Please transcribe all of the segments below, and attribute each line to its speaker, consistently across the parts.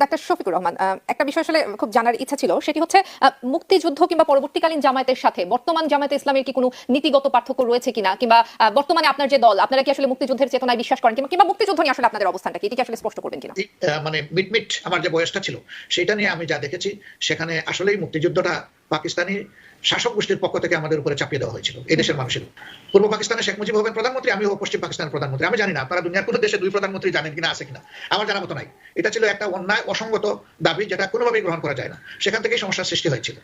Speaker 1: Doctor Shafiqur Rahman একটা বিষয় আসলে খুব জানার ইচ্ছা ছিল, সেটি হচ্ছে মুক্তিযুদ্ধ কিংবা পরবর্তীকালীন জামায়াতের সাথে বর্তমান জামায়াতে ইসলামের কি কোনো নীতিগত পার্থক্য রয়েছে কিনা, কিংবা বর্তমানে আপনার যে দল, আপনারা কি আসলে মুক্তিযুদ্ধের চেতনায় বিশ্বাস করেন, কিংবা কিংবা মুক্তিযুদ্ধ নিয়ে আসলে আপনাদের অবস্থানটা কি, এটি আসলে স্পষ্ট করবেন কিনা?
Speaker 2: মানে মিট মিট আমার যে বয়সটা ছিল, সেটা নিয়ে আমি যা দেখেছি, সেখানে আসলেই মুক্তিযুদ্ধটা পাকিস্তানি শাসক গোষ্ঠীর পক্ষ থেকে আমাদের উপরে চাপিয়ে দেওয়া হয়েছিল, এই দেশের মানুষের পূর্ব পাকিস্তানে শেখ মুজিব হবেন প্রধানমন্ত্রী আমি হব পশ্চিম পাকিস্তানের প্রধানমন্ত্রী। আমি জানি না, আপনারা দুনিয়ার কোনো দেশে দুই প্রধানমন্ত্রী জানেন কিনা, আছে কিনা। আমার জানা মতো নাই। এটা ছিল একটা অন্যায়, অসঙ্গত দাবি যেটা কোনোভাবেই গ্রহণ করা যায় না। সেখান থেকেই সমস্যার সৃষ্টি হয়েছিল।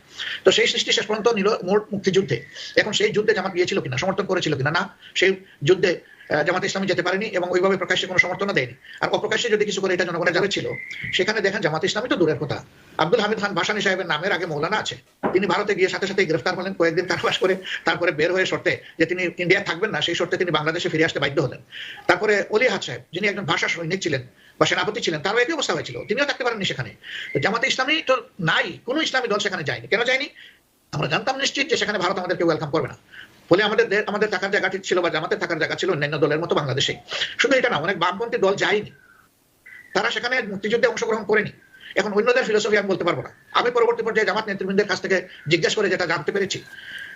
Speaker 2: তো সেই সৃষ্টি শেষ পর্যন্ত নিল মোট মুক্তিযুদ্ধে। এখন সেই যুদ্ধে জামাত গিয়েছিল কিনা, সমর্থন করেছিল কিনা, না। সেই যুদ্ধে জামাত ইসলামী যেতে পারেনি এবং ওইভাবে প্রকাশ্যে কোনো সমর্থনও দেয়নি। আর অপ্রকাশ্যে যদি কিছু করে এটা জনগণের জানে ছিল, সেখানে দেখেন জামাত ইসলামী তো দূরের কথা। আব্দুল হামিদ খান ভাসানী সাহেবের নামের আগে মৌলানা আছে। তিনি ভারতে গিয়ে সাথে সাথে গ্রেফতার হলেন, কয়েকদিন কারাবাস করে তারপরে বের হয়ে শর্তে যে তিনি ইন্ডিয়া থাকবেন না, সেই শর্তে তিনি বাংলাদেশে ফিরে আসতে বাধ্য হলেন। তারপরে অলি হাত সাহেব, যিনি একজন ভাষা সৈনিক ছিলেন বা সেনাপতি ছিলেন, তারও একই অবস্থা হয়েছিল। তিনিও থাকতে পারেননি সেখানে। জামাতে ইসলামী তো নাই, কোনো ইসলামী দল সেখানে যায়নি। কেন যায়নি? আমরা জানতাম নিশ্চিত যে সেখানে ভারত আমাদেরকে ওয়েলকাম করবে না। ফলে আমাদের আমাদের থাকার জায়গাটি ছিল বা জামাতের থাকার জায়গা ছিল অন্যান্য দলের মতো বাংলাদেশে শুধু এটা না, অনেক বামপন্থী দল যায়নি। তারা সেখানে মুক্তিযুদ্ধে অংশগ্রহণ করেনি। এখন অন্যদের ফিলোসফি আমি বলতে পারব না। আমি পরবর্তী পর্যায়ে জামাত নেতৃবৃন্দের কাছ থেকে জিজ্ঞেস করে যেটা জানতে পেরেছি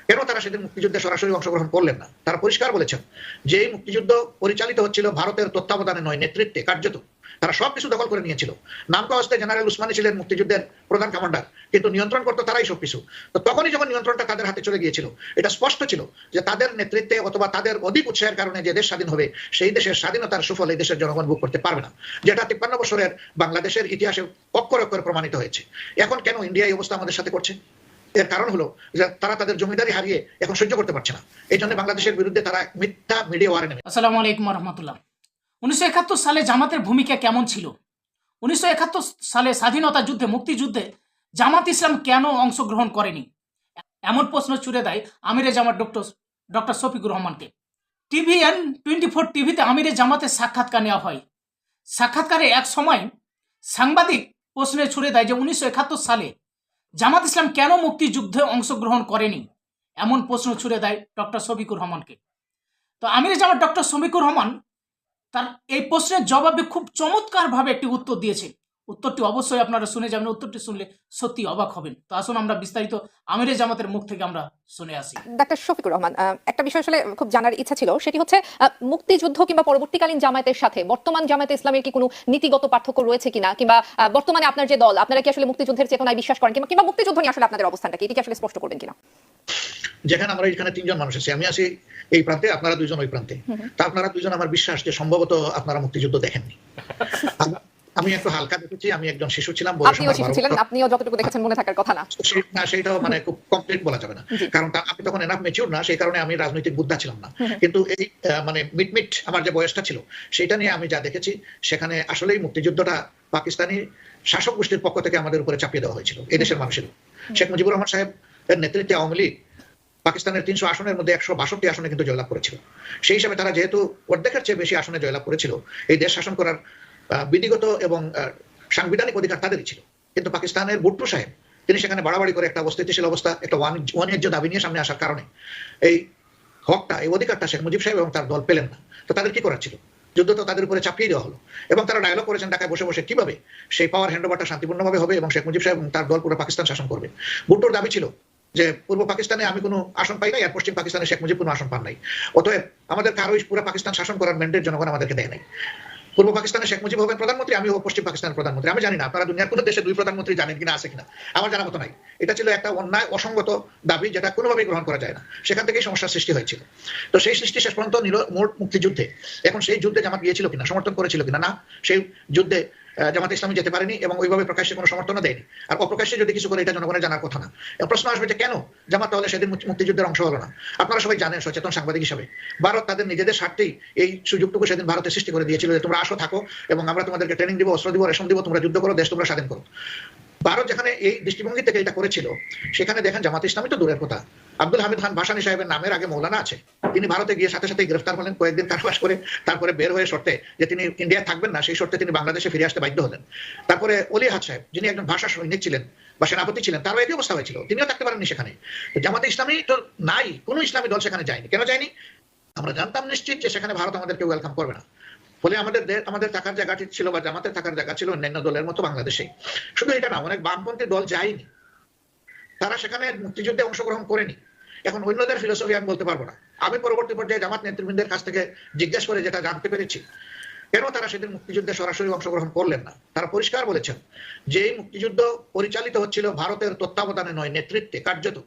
Speaker 2: কেন তারা সেদিন মুক্তিযুদ্ধে সরাসরি অংশগ্রহণ করলেন না? তারা পরিষ্কার বলেছেন যে এই মুক্তিযুদ্ধ পরিচালিত হচ্ছিল ভারতের তত্ত্বাবধানে নয়, নেতৃত্বে, কার্যত। তারা সবকিছু দখল করে নিয়েছিল। নামকা হস্তে জেনারেল উসমানী ছিলেন মুক্তিযুদ্ধের প্রধান কমান্ডার কিন্তু নিয়ন্ত্রণ করতো তারাই সবকিছু তো তখনই যখন নিয়ন্ত্রণটা তাদের হাতে চলে গিয়েছিল, এটা স্পষ্ট ছিল যে তাদের নেতৃত্বে অথবা তাদের অধিক উৎসাহের কারণে যে দেশ স্বাধীন হবে, সেই দেশের স্বাধীনতার সুফল এই দেশের জনগণ ভোগ করতে পারবে না, যেটা তিপ্পান্ন বছরের বাংলাদেশের ইতিহাসে অক্ষর অক্ষর প্রমাণিত হয়েছে। এখন কেন ইন্ডিয়া এই অবস্থা আমাদের সাথে করছে? এর কারণ হলো যে তারা তাদের জমিদারি হারিয়ে এখন সহ্য করতে পারছে না। এই জন্য বাংলাদেশের বিরুদ্ধে তারা মিথ্যা মিডিয়া ওয়ারে নেমে
Speaker 3: আসসালামু আলাইকুম রহমতুল্লাহ। উনিশশো একাত্তর সালে জামাতের ভূমিকা কেমন ছিল? উনিশশো একাত্তর সালে স্বাধীনতা যুদ্ধে, মুক্তিযুদ্ধে জামাত ইসলাম কেন অংশগ্রহণ করেনি? এমন প্রশ্ন ছুড়ে দেয় আমিরে জামাত ডক্টর ডক্টর শফিকুর রহমানকে। টিভিএন টোয়েন্টি ফোর টিভিতে আমিরে জামাতের সাক্ষাৎকার নেওয়া হয়। সাক্ষাৎকারে এক সময় সাংবাদিক প্রশ্নে ছুড়ে দেয় যে উনিশশো একাত্তর সালে জামাত ইসলাম কেন মুক্তিযুদ্ধে অংশগ্রহণ করেনি? এমন প্রশ্ন ছুড়ে দেয় ডক্টর শফিকুর রহমানকে। তো আমির জামাত ডক্টর শফিকুর রহমান তার এই প্রশ্নের জবাবে খুব চমৎকারভাবে একটি উত্তর দিয়েছে। উত্তরটি অবশ্যই আপনারা শুনে যাবেন উত্তরটি শুনলে সত্যি অবাক হবেন। তো আসুন আমরা বিস্তারিত আমিরে জামাতের মুখ থেকে আমরা শুনে আসি।
Speaker 1: ডাক্তার শফিকুর রহমান একটা বিষয় আসলে খুব জানার ইচ্ছা ছিল সেটি হচ্ছে মুক্তিযুদ্ধ কিংবা পরবর্তীকালীন জামায়াতের সাথে বর্তমান জামায়াতে ইসলামের কি কোনো নীতিগত পার্থক্য রয়েছে কিনা কিংবা বর্তমানে আপনার যে দল আপনারা কি আসলে মুক্তিযুদ্ধের চেতনায় বিশ্বাস করেন কিংবা কিংবা মুক্তিযুদ্ধ নিয়ে আসলে আপনাদের অবস্থানটা কি? এটি কি আসলে স্পষ্ট করবেন কিনা?
Speaker 2: যেখানে আমরা এখানে তিনজন মানুষ আছি আমি আছি এই প্রান্তে আপনারা দুইজন ওই প্রান্তে। তা আপনারা দুইজন আমার বিশ্বাস যে সম্ভবত আপনারা মুক্তিযুদ্ধ দেখেননি। আম- একটু হালকা দেখেছি আমি একজন শিশু ছিলাম
Speaker 1: আপনিও শিশু ছিলেন আপনিও যতটুকু দেখেছেন মনে থাকার কথা না।
Speaker 2: না সেইটাও মানে খুব কমপ্লিট বলা যাবে না। কারণ আমি তখন এনাফ মেচিউর না সেই কারণে আমি রাজনৈতিক বুদ্ধা ছিলাম না। কিন্তু এই মানে মিট মিট আমার যে বয়সটা ছিল সেটা নিয়ে আমি যা দেখেছি সেখানে আসলেই মুক্তিযুদ্ধটা পাকিস্তানি শাসক গোষ্ঠীর পক্ষ থেকে আমাদের উপরে চাপিয়ে দেওয়া হয়েছিল এই দেশের মানুষের। শেখ মুজিবুর রহমান সাহেব এর নেতৃত্বে আওয়ামী লীগ পাকিস্তানের তিনশো আসনের মধ্যে একশো বাষট্টি আসনে কিন্তু জয়লাভ করেছিল। সেই হিসাবে তারা যেহেতু অর্ধেকের চেয়ে বেশি আসনে জয়লাভ করেছিল এই দেশ শাসন করার বিধিগত এবং সাংবিধানিক অধিকার তাদেরই ছিল। কিন্তু পাকিস্তানের বুট্টু সাহেব, তিনি সেখানে বাড়াবাড়ি করে একটা অস্থিতিশীল অবস্থা, একটা ওয়ান- ওয়াণিজ্য দাবি নিয়ে সামনে আসার কারণে এই হকটা, এই অধিকারটা শেখ মুজিব সাহেব এবং তার দল পেলেন না। তো তাদের কি করার ছিল? যুদ্ধ তো তাদের উপরে চাপিয়ে দেওয়া হলো। এবং তারা ডায়লগ করেছেন ঢাকায় বসে বসে, কীভাবে সেই পাওয়ার হ্যান্ডওভারটা শান্তিপূর্ণভাবে হবে এবং শেখ মুজিব সাহেব এবং তার দল পুরো পাকিস্তান শাসন করবে? ভুট্টোর দাবি ছিল যে, পূর্ব পাকিস্তানে আমি কোনো আসন পাই নাই, আর পশ্চিম পাকিস্তানে শেখ মুজিব কোনো আসন পান নাই। অতএব আমাদের কারোই পুরো পাকিস্তান শাসন করার ম্যান্ডেট জনগণ আমাদেরকে দেয় নাই। পূর্ব পাকিস্তানের শেখ মুজিব হবেন প্রধানমন্ত্রী আমি হব পশ্চিম পাকিস্তানের প্রধানমন্ত্রী। আমি জানি না, আপনারা দুনিয়ার কোনো দেশে দুই প্রধানমন্ত্রী জানেন কিনা, আছে কিনা। আমার জানা মতো নাই। এটা ছিল একটা অন্যায়, অসঙ্গত দাবি যেটা কোনোভাবেই গ্রহণ করা যায় না। সেখান থেকেই সমস্যার সৃষ্টি হয়েছিল। তো সেই সৃষ্টি শেষ পর্যন্ত নিল মোট মুক্তিযুদ্ধে। এখন সেই যুদ্ধে জামাত গিয়েছিল কিনা, সমর্থন করেছিল কিনা, না। সেই যুদ্ধে জামাত ইসলামী যেতে পারেনি এবং ওইভাবে প্রকাশ্যে কোনো সমর্থনও দেয়নি। আর অপ্রকাশ্যে যদি কিছু করে, এটা জনগণের জানার কথা না। প্রশ্ন আসবে যে কেন জামাত তাহলে সেদিন মুক্তি- মুক্তিযুদ্ধের অংশ হলো না? আপনারা সবাই জানেন সচেতন সাংবাদিক হিসাবে। ভারত তাদের নিজেদের স্বার্থেই এই সুযোগটুকু সেদিন ভারতের সৃষ্টি করে দিয়েছিল যে তোমরা আসো, থাকো এবং আমরা তোমাদেরকে ট্রেনিং দিব, অস্ত্র দিব রেশন দিব, তোমরা যুদ্ধ করো, দেশ তোমরা স্বাধীন করো। ভারত যেখানে এই দৃষ্টিভঙ্গি থেকে এটা করেছিল, সেখানে দেখেন জামাত ইসলামী তো দূরের কথা। আব্দুল হামিদ খান ভাসানী সাহেবের নামের আগে মৌলানা আছে। তিনি ভারতে গিয়ে সাথে সাথে গ্রেফতার হলেন কয়েকদিন কারাবাস করে, তারপরে বের হয়ে শর্তে যে তিনি ইন্ডিয়া থাকবেন না, সেই শর্তে তিনি বাংলাদেশে ফিরে আসতে বাধ্য হলেন। তারপরে অলি হাত সাহেব, যিনি একজন ভাষা সৈনিক ছিলেন বা সেনাপতি ছিলেন, তারও একই অবস্থা হয়েছিল। তিনিও থাকতে পারেননি সেখানে। জামাতে ইসলামী তো নাই, কোনো ইসলামী দল সেখানে যায়নি। কেন যায়নি? আমরা জানতাম নিশ্চিত যে সেখানে ভারত আমাদেরকে ওয়েলকাম করবে না। ফলে আমাদের আমাদের থাকার জায়গাটি ছিল বা জামাতে থাকার জায়গা ছিল অন্যান্য দলের মতো বাংলাদেশে। শুধু এটা না, অনেক বামপন্থী দল যায়নি। তারা সেখানে মুক্তিযুদ্ধে অংশগ্রহণ করেনি। এখন অন্যদের ফিলোসফি আমি বলতে পারব না। আমি পরবর্তী পর্যায়ে জামাত নেতৃবৃন্দের কাছ থেকে জিজ্ঞেস করে যেটা জানতে পেরেছি, কেন তারা সেদিন মুক্তিযুদ্ধে সরাসরি অংশগ্রহণ করলেন না? তারা পরিষ্কার বলেছেন যে এই মুক্তিযুদ্ধ পরিচালিত হচ্ছিল ভারতের তত্ত্বাবধানে নয়, নেতৃত্বে কার্যত।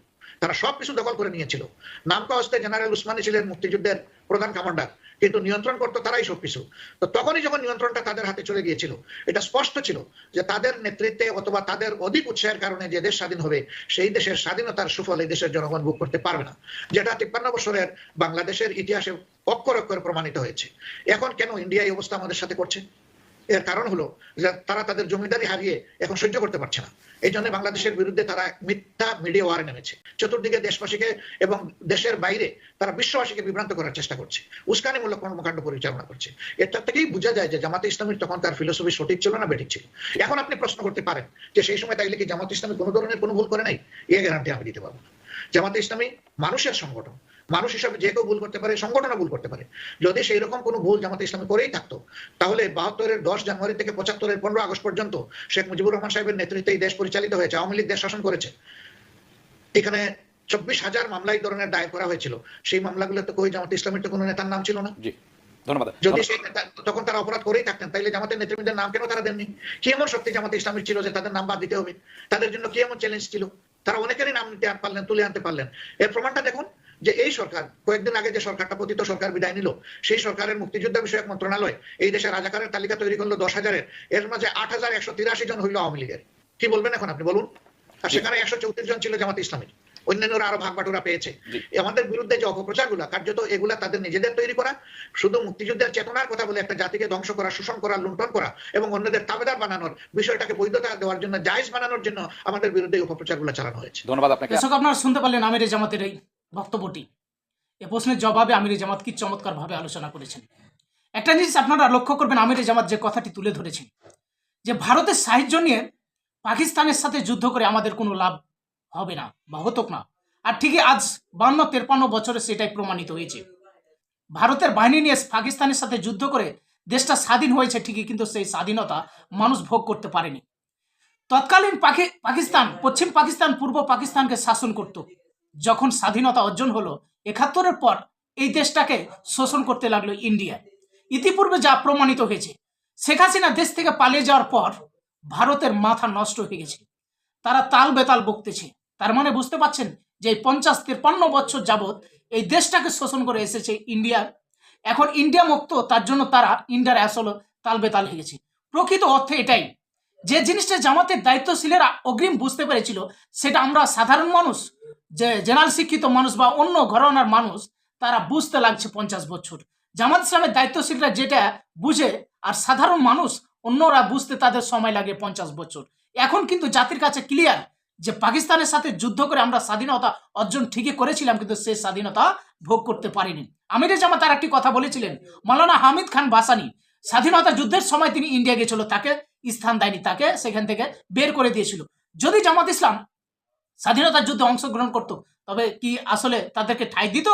Speaker 2: তারা সবকিছু দখল করে নিয়েছিল। নামকা হস্তে জেনারেল উসমানী ছিলেন মুক্তিযুদ্ধের প্রধান কমান্ডার, কিন্তু নিয়ন্ত্রণ করতো তারাই সবকিছু তো তখনই যখন নিয়ন্ত্রণটা তাদের হাতে চলে গিয়েছিল, এটা স্পষ্ট ছিল যে তাদের নেতৃত্বে অথবা তাদের অধিক উৎসাহের কারণে যে দেশ স্বাধীন হবে, সেই দেশের স্বাধীনতার সুফল এই দেশের জনগণ ভোগ করতে পারবে না, যেটা তিপ্পান্ন বছরের বাংলাদেশের ইতিহাসে অক্ষর অক্ষরে প্রমাণিত হয়েছে। এখন কেন ইন্ডিয়া এই অবস্থা আমাদের সাথে করছে? এর কারণ হলো যে তারা তাদের জমিদারি হারিয়ে এখন সহ্য করতে পারছে না। এই জন্য বাংলাদেশের বিরুদ্ধে তারা মিথ্যা মিডিয়া ওয়ারে নেমেছে। চতুর্দিকে দেশবাসীকে এবং দেশের বাইরে তারা বিশ্ববাসীকে বিভ্রান্ত করার চেষ্টা করছে। উস্কানিমূলক কর্মকাণ্ড পরিচালনা করছে। এটা থেকেই বোঝা যায় যে জামাতে ইসলামের তখন তার ফিলোসফি সঠিক ছিল না, বেঠিক ছিল। এখন আপনি প্রশ্ন করতে পারেন যে সেই সময় তাইলে কি জামাতে ইসলামী কোনো ধরনের কোনো ভুল করে নাই? এ গ্যারান্টি আমি দিতে পারব না। জামাতে ইসলামী মানুষের সংগঠন। মানুষ হিসাবে যে কেউ ভুল করতে পারে সংগঠনও ভুল করতে পারে। যদি সেই রকম কোনো ভুল জামাতে ইসলামী করেই থাকতো তাহলে বাহাত্তরের দশ জানুয়ারি থেকে পঁচাত্তরের পনেরো আগস্ট পর্যন্ত শেখ মুজিবুর রহমান সাহেবের নেতৃত্বে এই দেশ পরিচালিত হয়েছে আওয়ামী লীগ দেশ শাসন করেছে। এখানে চব্বিশ হাজার মামলা এই ধরনের দায়ের করা হয়েছিল। সেই মামলাগুলোতে কই জামাতে ইসলামের তো কোনো নেতার নাম ছিল না।
Speaker 4: ধন্যবাদ।
Speaker 2: যদি সেই তখন তারা অপরাধ করেই থাকতেন তাইলে জামাতের নেতৃবৃন্দের নাম কেন তারা দেননি? কি এমন শক্তি জামাতে ইসলামের ছিল যে তাদের নাম বাদ দিতে হবে? তাদের জন্য কি এমন চ্যালেঞ্জ ছিল? তারা অনেকেরই নাম নিতে পারলেন তুলে আনতে পারলেন। এর প্রমাণটা দেখুন যে এই সরকার কয়েকদিন আগে যে সরকারটা পতিত সরকার বিদায় নিল সেই সরকারের মুক্তিযুদ্ধ বিষয়ক মন্ত্রণালয় এই দেশের রাজাকারের তালিকা তৈরি করল দশ হাজারের। এর মাঝে আট হাজার একশো তিরাশি জন হইল আওয়ামী লীগের। কি বলবেন এখন আপনি? বলুন। আর সেখানে একশো চৌত্রিশ জন ছিল জামাত ইসলামের। অন্যান্যরা আরও ভাগ বাটুরা পেয়েছে। আমাদের বিরুদ্ধে যে অপপ্রচারগুলো কার্যত এগুলা তাদের নিজেদের তৈরি করা শুধু মুক্তিযুদ্ধের চেতনার কথা বলে একটা জাতিকে ধ্বংস করা শোষণ করা লুণ্ঠন করা এবং অন্যদের তাবেদার বানানোর বিষয়টাকে বৈধতা দেওয়ার জন্য জায়েজ বানানোর জন্য আমাদের বিরুদ্ধে এই অপপ্রচারগুলো চালানো হয়েছে।
Speaker 4: ধন্যবাদ আপনাকে।
Speaker 3: দর্শক আপনারা শুনতে পারলেন আমির জামাতের এই বক্তব্যটি এ প্রশ্নের জবাবে আমির জামাত কি চমৎকার ভাবে আলোচনা করেছেন? একটা জিনিস আপনারা লক্ষ্য করবেন, আমির জামাত যে কথাটি তুলে ধরেছেন, যে ভারতের সাহায্য নিয়ে পাকিস্তানের সাথে যুদ্ধ করে আমাদের কোনো লাভ হবে না বা হতো না। আর ঠিকই আজ বান্ন, তেরপান্ন বছরে সেটাই প্রমাণিত হয়েছে। ভারতের বাহিনী নিয়ে পাকিস্তানের সাথে যুদ্ধ করে দেশটা স্বাধীন হয়েছে ঠিকই, কিন্তু সেই স্বাধীনতা মানুষ ভোগ করতে পারেনি। তৎকালীন পাকি- পাকিস্তান, পশ্চিম পাকিস্তান, পূর্ব পাকিস্তানকে শাসন করত। যখন স্বাধীনতা অর্জন হলো, একাত্তরের পর এই দেশটাকে শোষণ করতে লাগল ইন্ডিয়া। ইতিপূর্বে যা প্রমাণিত হয়েছে, শেখ হাসিনা দেশ থেকে পালিয়ে যাওয়ার পর ভারতের মাথা নষ্ট হয়ে গেছে। তারা তাল বেতাল বকতেছে। তার মানে বুঝতে পাচ্ছেন যে পঞ্চাশ তিপ্পান্ন বছর যাবৎ এই দেশটাকে শোষণ করে এসেছে ইন্ডিয়া। এখন ইন্ডিয়া মুক্ত, তার জন্য তারা ইন্ডিয়ার আসলে তাল বেতাল হয়ে গেছে। প্রকৃত অর্থে এটাই। যে জিনিসটা জামাতের দায়িত্বশীলেরা অগ্রিম বুঝতে পেরেছিল, সেটা আমরা সাধারণ মানুষ, যে জেনারেল শিক্ষিত মানুষ বা অন্য ঘরানার মানুষ, তারা বুঝতে লাগছে পঞ্চাশ বছর। জামাত ইসলামের দায়িত্বশীলরা যেটা বুঝে, আর সাধারণ মানুষ, অন্যরা বুঝতে তাদের সময় লাগে পঞ্চাশ বছর। এখন কিন্তু জাতির কাছে ক্লিয়ার যে পাকিস্তানের সাথে যুদ্ধ করে আমরা স্বাধীনতা অর্জন ঠিকই করেছিলাম, কিন্তু সে স্বাধীনতা ভোগ করতে পারিনি। আমিরে জামাত আর একটি কথা বলেছিলেন, মাওলানা হামিদ খান বাসানি, স্বাধীনতা যুদ্ধের সময় তিনি ইন্ডিয়া গেছিল, তাকে স্থান দেয়নি, তাকে সেখান থেকে বের করে দিয়েছিল। যদি জামাত ইসলাম স্বাধীনতার যুদ্ধে অংশগ্রহণ করত, তবে কি আসলে তাদেরকে ঠাঁই দিত?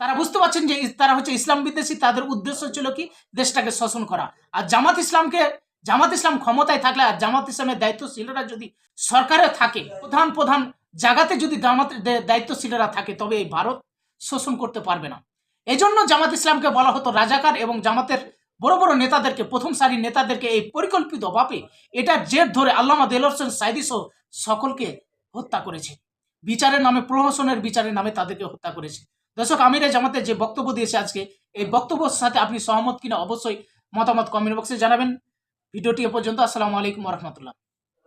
Speaker 3: তারা বুঝতে পারছেন যে তারা হচ্ছে ইসলাম বিদ্বেষী, তাদের উদ্দেশ্য ছিল কি? দেশটাকে শোষণ করা। আর জামাত ইসলামকে, জামাত ইসলাম ক্ষমতায় থাকলে আর জামাত ইসলামের দায়িত্বশীলরা যদি সরকারে থাকে, প্রধান প্রধান জায়গাতে যদি জামাত দায়িত্বশীলরা থাকে, তবে এই ভারত শোষণ করতে পারবে না। এজন্য জামাত ইসলামকে বলা হতো রাজাকার এবং জামাতের বড় বড় নেতাদেরকে, প্রথম সারি নেতাদেরকে এই পরিকল্পিত ভাবে এটার জের ধরে আল্লামা দেল হোসেন সাইদি সহ সকলকে হত্যা করেছে। বিচারের নামে, প্রহসনের বিচারের নামে তাদেরকে হত্যা করেছে। দর্শক, আমিরে জামাতে যে বক্তব্য দিয়েছে আজকে, এই বক্তব্যের সাথে আপনি সহমত কিনা অবশ্যই মতামত কমেন্ট বক্সে জানাবেন। ভিডিওটি এ পর্যন্ত, আসসালামু আলাইকুম রহমতুল্লাহ।